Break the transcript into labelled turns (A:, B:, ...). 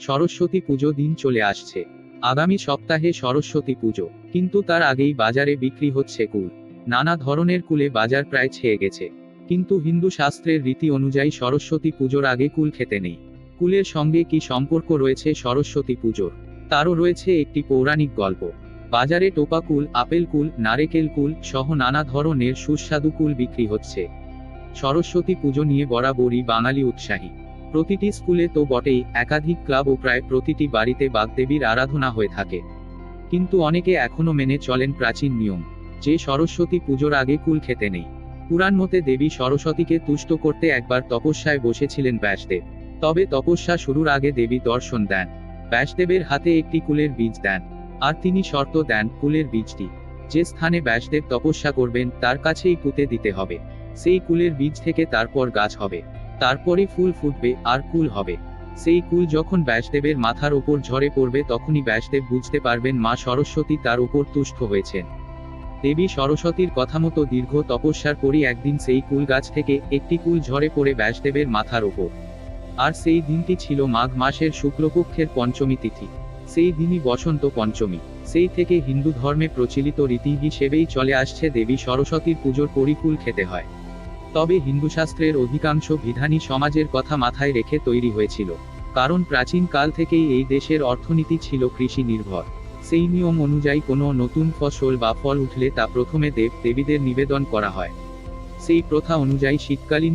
A: সরস্বতী পুজো দিন চলে আসছে। আগামী সপ্তাহে সরস্বতী পুজো, কিন্তু তার আগেই বাজারে বিক্রি হচ্ছে কুল। নানা ধরনের কুলে বাজার প্রায় ছেয়ে গেছে। কিন্তু হিন্দু শাস্ত্রের রীতি অনুযায়ী সরস্বতী পুজোর আগে কুল খেতে নেই। কুলের সঙ্গে কি সম্পর্ক রয়েছে সরস্বতী পুজোর? তারও রয়েছে একটি পৌরাণিক গল্প। বাজারে টোপা কুল, আপেল কুল, নারেকেল কুল সহ নানা ধরনের সুস্বাদু কুল বিক্রি হচ্ছে। সরস্বতী পুজো নিয়ে বরাবরই বাঙালি উৎসাহী। প্রতিটি স্কুলে তো বটেই, একাধিক ক্লাব ও প্রায় প্রতিটি বাড়িতে বাগদেবীর আরাধনা হয়ে থাকে। কিন্তু অনেকে এখনও মেনে চলেন প্রাচীন নিয়ম, যে সরস্বতী পুজোর আগে কুল খেতে নেই। পুরাণ মতে দেবী সরস্বতীকে তুষ্ট করতে একবার তপস্যায় বসেছিলেন ব্যাসদেব। তবে তপস্যা শুরুর আগে দেবী দর্শন দেন। ব্যাসদেবের হাতে একটি কুলের বীজ দেন, আর তিনি শর্ত দেন কুলের বীজটি। যে স্থানে ব্যাসদেব তপস্যা করবেন, তার কাছেই পুঁতে দিতে হবে। সেই কুলের বীজ থেকে তারপর গাছ হবে। তারপরে ফুল ফুটবে আর কুল হবে। সেই কুল যখন ব্যাসদেবের মাথার ওপর ঝরে পড়বে তখনই ব্যাসদেব বুঝতে পারবেন মা সরস্বতী তার উপর তুষ্ট হয়েছেন। দেবী সরস্বতীর কথা মতো দীর্ঘ তপস্যার পরই একদিন সেই কুল গাছ থেকে একটি কুল ঝরে পড়ে ব্যাসদেবের মাথার ওপর। আর সেই দিনটি ছিল মাঘ মাসের শুক্লপক্ষের পঞ্চমী তিথি। সেই দিনই বসন্ত পঞ্চমী। সেই থেকে হিন্দু ধর্মে প্রচলিত রীতি হিসেবেই চলে আসছে দেবী সরস্বতীর পুজোর পরিকুল খেতে হয়। তবে হিন্দু শাস্ত্রের অধিকাংশ বিধানই সমাজের কথা মাথায় রেখে তৈরি হয়েছিল। কারণ প্রাচীন কাল থেকেই এই দেশের অর্থনীতি ছিল কৃষি নির্ভর সেই নিয়ম অনুযায়ী কোনো নতুন ফসল বা ফল উঠলে তা প্রথমে দেব দেবীদের নিবেদন করা হয়। সেই প্রথা অনুযায়ী শীতকালীন